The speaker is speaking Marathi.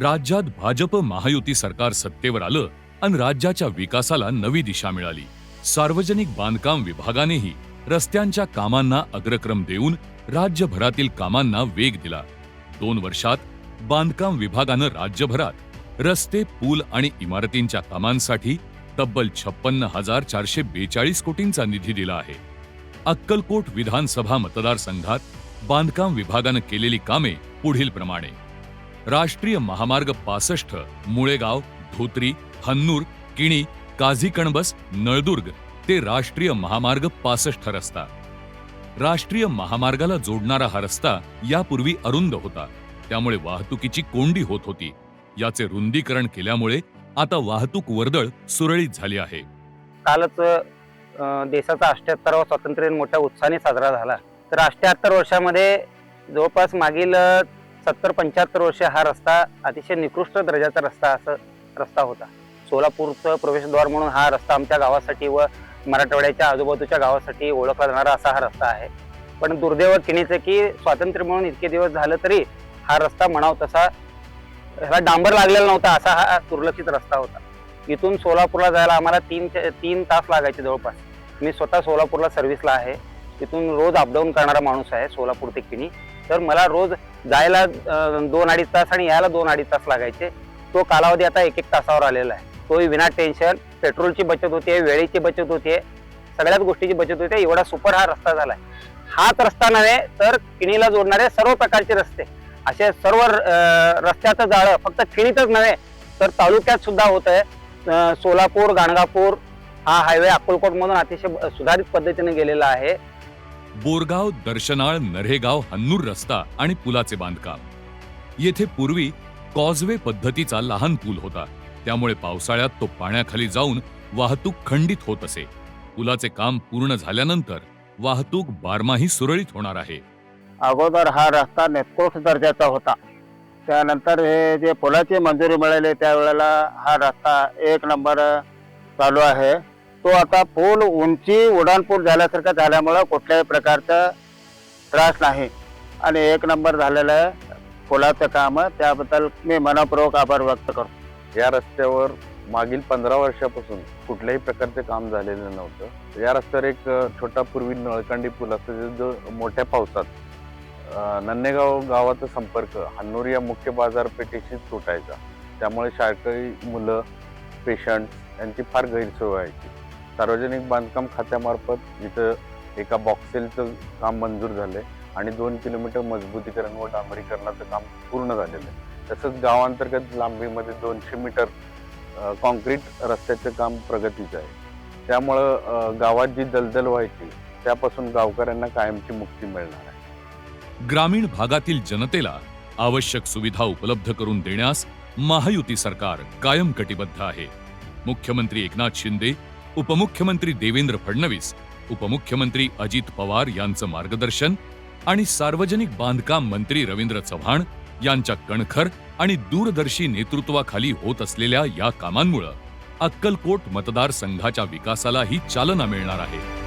राज्यात भाजप महायुती सरकार सत्तेवर आलं आणि राज्याच्या विकासाला नवी दिशा मिळाली. सार्वजनिक बांधकाम विभागानेही रस्त्यांच्या कामांना अग्रक्रम देऊन राज्यभरातील कामांना वेग दिला. दोन वर्षात बांधकाम विभागानं राज्यभरात रस्ते पूल आणि इमारतींच्या कामांसाठी तब्बल छप्पन्न हजार चारशे बेचाळीस कोटींचा निधी दिला आहे. अक्कलकोट विधानसभा मतदारसंघात बांधकाम विभागानं केलेली कामे पुढील प्रमाणे राष्ट्रीय महामार्ग पासष्ट मुळेगाव धोत्री हन्नूर किणी काझी कणबस नळदुर्ग ते राष्ट्रीय महामार्ग पासष्ट रस्ता. राष्ट्रीय महामार्गाला जोडणारा हा रस्ता यापूर्वी अरुंद होता. त्यामुळे वाहतुकीची कोंडी होत होती. याचे रुंदीकरण केल्यामुळे आता वाहतूक वर्दळ सुरळीत झाली आहे. कालच देशाचा अष्ट्याहत्तरावा स्वातंत्र्य मोठ्या उत्साहाने साजरा झाला. तर अष्ट्याहत्तर वर्षामध्ये जवळपास मागील सत्तर पंच्याहत्तर वर्ष हा रस्ता अतिशय निकृष्ट दर्जाचा रस्ता असं रस्ता होता. सोलापूरचं प्रवेशद्वार म्हणून हा रस्ता आमच्या गावासाठी व मराठवाड्याच्या आजूबाजूच्या गावासाठी ओळखला जाणारा असा हा रस्ता आहे. पण दुर्दैव किणीचं की स्वातंत्र्य म्हणून इतके दिवस झालं तरी हा रस्ता म्हणाव तसा ह्याला डांबर लागलेला नव्हता असा हा दुर्लक्षित रस्ता होता. इथून सोलापूरला जायला आम्हाला तीन तीन तास लागायचे जवळपास. मी स्वतः सोलापूरला सर्व्हिसला आहे. तिथून रोज अपडाऊन करणारा माणूस आहे सोलापूर ते किणी तर मला रोज जायला दोन अडीच तास आणि यायला दोन अडीच तास लागायचे. तो कालावधी आता एक एक तासावर आलेला आहे. तोही विना टेन्शन पेट्रोलची बचत होते वेळेची बचत होते सगळ्याच गोष्टीची बचत होते एवढा सुपर हा रस्ता झाला आहे हाच रस्ता नव्हे तर किणीला जोडणारे सर्व प्रकारचे रस्ते. असे सर्व रस्त्याचं जाळं फक्त किणीतच नव्हे तर तालुक्यात सुद्धा होत आहे सोलापूर गाणगापूर हा हायवे अक्कलकोटमधून अतिशय सुधारित पद्धतीने गेलेला आहे. बोरगाव दर्शनाळ नरेगाव हन्नूर रस्ता आणि पुलाचे बांधकाम. येथे पूर्वी कॉजवे पद्धतीचा लहान पूल होता. त्यामुळे पावसाळ्यात तो पाण्याखाली जाऊन वाहतूक खंडित होत असे. पुलाचे काम पूर्ण झाल्यानंतर वाहतूक बारमाही सुरळीत होणार आहे. अगोदर हा रस्ता निकृष्ट दर्जाचा होता. त्यानंतर हे जे पुलाची मंजुरी मिळाली त्यावेळेला हा रस्ता एक नंबर चालू आहे. तो आता पूल उंची उड्डाणपूल झाल्यासारखं झाल्यामुळं कुठल्याही प्रकारचा त्रास नाही. आणि एक नंबर झालेलं आहे पुलाचं काम. त्याबद्दल मी मनपूर्वक आभार व्यक्त करतो. या रस्त्यावर मागील पंधरा वर्षापासून कुठल्याही प्रकारचे काम झालेलं नव्हतं. या रस्त्यावर एक छोटा पूर्वी नळकांडी पूल असतो जो- मोठ्या पावसात नन्हेगाव नन्नेगाव गावाचा संपर्क हन्नूर या मुख्य बाजारपेठेशी तुटायचा. त्यामुळे शाळकरी मुलं पेशंट यांची फार गैरसोय व्हायची. सार्वजनिक बांधकाम खात्यामार्फत इथं एका बॉक्सेलचं काम मंजूर झालंय आणि दोन किलोमीटर मजबूतीकरण व डांबरीकरणाचं काम पूर्ण झालेलं आहे. तसंच गावांतर्गत लांबीमध्ये दोनशे मीटर कॉन्क्रीट रस्त्याचं काम प्रगतीचं आहे. त्यामुळं गावात जी दलदल व्हायची त्यापासून गावकऱ्यांना कायमची मुक्ती मिळणार आहे. ग्रामीण भागातील जनतेला आवश्यक सुविधा उपलब्ध करून देण्यास महायुती सरकार कायम कटिबद्ध आहे. मुख्यमंत्री एकनाथ शिंदे उपमुख्यमंत्री देवेंद्र फडणवीस उपमुख्यमंत्री अजित पवार यांचं मार्गदर्शन आणि सार्वजनिक बांधकाम मंत्री रवींद्र चव्हाण यांच्या कणखर आणि दूरदर्शी नेतृत्वाखाली होत असलेल्या या कामांमुळं अक्कलकोट मतदारसंघाच्या विकासालाही चालना मिळणार आहे.